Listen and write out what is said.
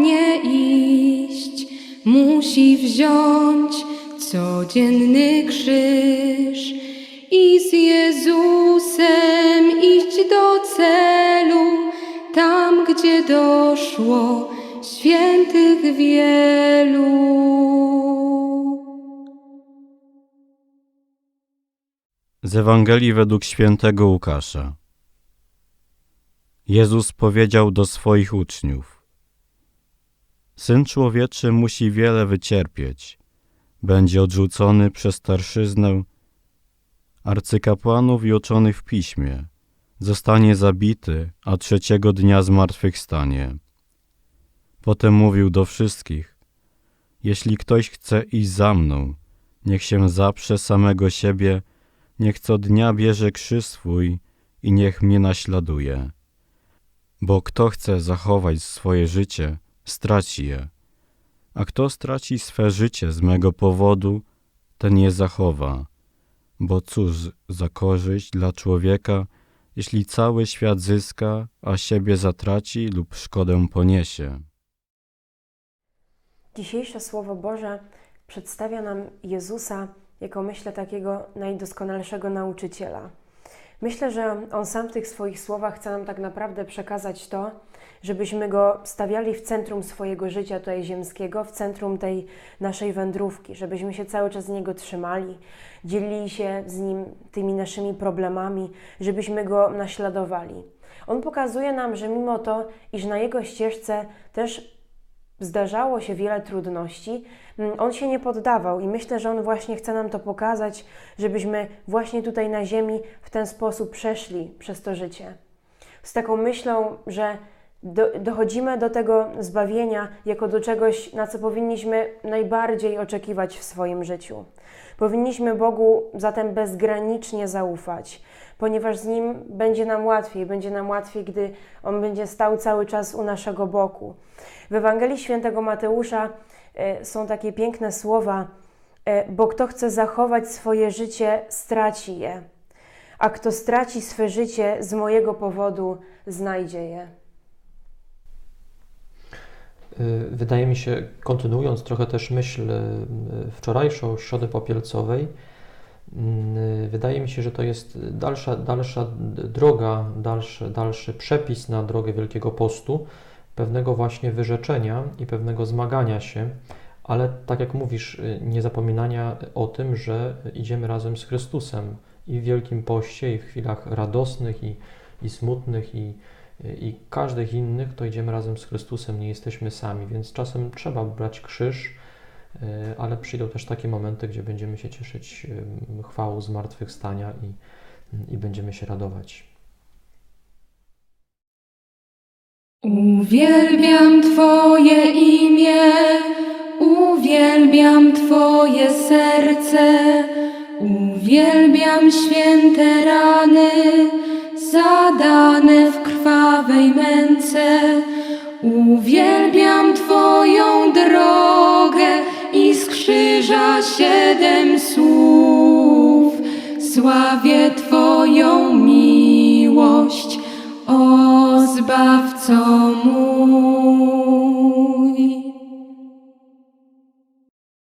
pragnie iść, musi wziąć codzienny krzyż i z Jezusem iść do celu, tam gdzie doszło świętych wielu. Z Ewangelii według świętego Łukasza. Jezus powiedział do swoich uczniów: Syn człowieczy musi wiele wycierpieć, będzie odrzucony przez starszyznę, arcykapłanów i uczonych w piśmie, zostanie zabity, a trzeciego dnia zmartwychwstanie. Potem mówił do wszystkich: Jeśli ktoś chce iść za mną, niech się zaprze samego siebie niech co dnia bierze krzyż swój i niech mnie naśladuje. Bo kto chce zachować swoje życie, straci je, a kto straci swe życie z mego powodu, ten je zachowa. Bo cóż za korzyść dla człowieka, jeśli cały świat zyska, a siebie zatraci lub szkodę poniesie. Dzisiejsze Słowo Boże przedstawia nam Jezusa jako, myślę, takiego najdoskonalszego nauczyciela. Myślę, że On sam w tych swoich słowach chce nam tak naprawdę przekazać to, żebyśmy Go stawiali w centrum swojego życia tutaj ziemskiego, w centrum tej naszej wędrówki, żebyśmy się cały czas z Niego trzymali, dzielili się z Nim tymi naszymi problemami, żebyśmy Go naśladowali. On pokazuje nam, że mimo to, iż na Jego ścieżce też zdarzało się wiele trudności, mm, on się nie poddawał i myślę, że on właśnie chce nam to pokazać, żebyśmy właśnie tutaj na ziemi w ten sposób przeszli przez to życie. Z taką myślą, że do, dochodzimy do tego zbawienia jako do czegoś, na co powinniśmy najbardziej oczekiwać w swoim życiu. Powinniśmy Bogu zatem bezgranicznie zaufać, ponieważ z Nim będzie nam łatwiej, będzie nam łatwiej, gdy On będzie stał cały czas u naszego boku. W Ewangelii Świętego Mateusza e, są takie piękne słowa, e, bo kto chce zachować swoje życie, straci je, a kto straci swe życie z mojego powodu, znajdzie je. Y, Wydaje mi się, kontynuując trochę też myśl y, wczorajszą, Środy Popielcowej, y, wydaje mi się, że to jest dalsza, dalsza droga, dalszy, dalszy przepis na drogę Wielkiego Postu, pewnego właśnie wyrzeczenia i pewnego zmagania się, ale tak jak mówisz, nie zapominania o tym, że idziemy razem z Chrystusem i w Wielkim Poście, i w chwilach radosnych, i, i smutnych, i, i każdych innych, to idziemy razem z Chrystusem, nie jesteśmy sami, więc czasem trzeba brać krzyż, y, ale przyjdą też takie momenty, gdzie będziemy się cieszyć y, chwałą zmartwychwstania i, i będziemy się radować. Uwielbiam Twoje imię, uwielbiam Twoje serce, uwielbiam święte rany zadane w męce. Uwielbiam Twoją drogę i z krzyża siedem słów. Sławię Twoją miłość, o Zbawco mój.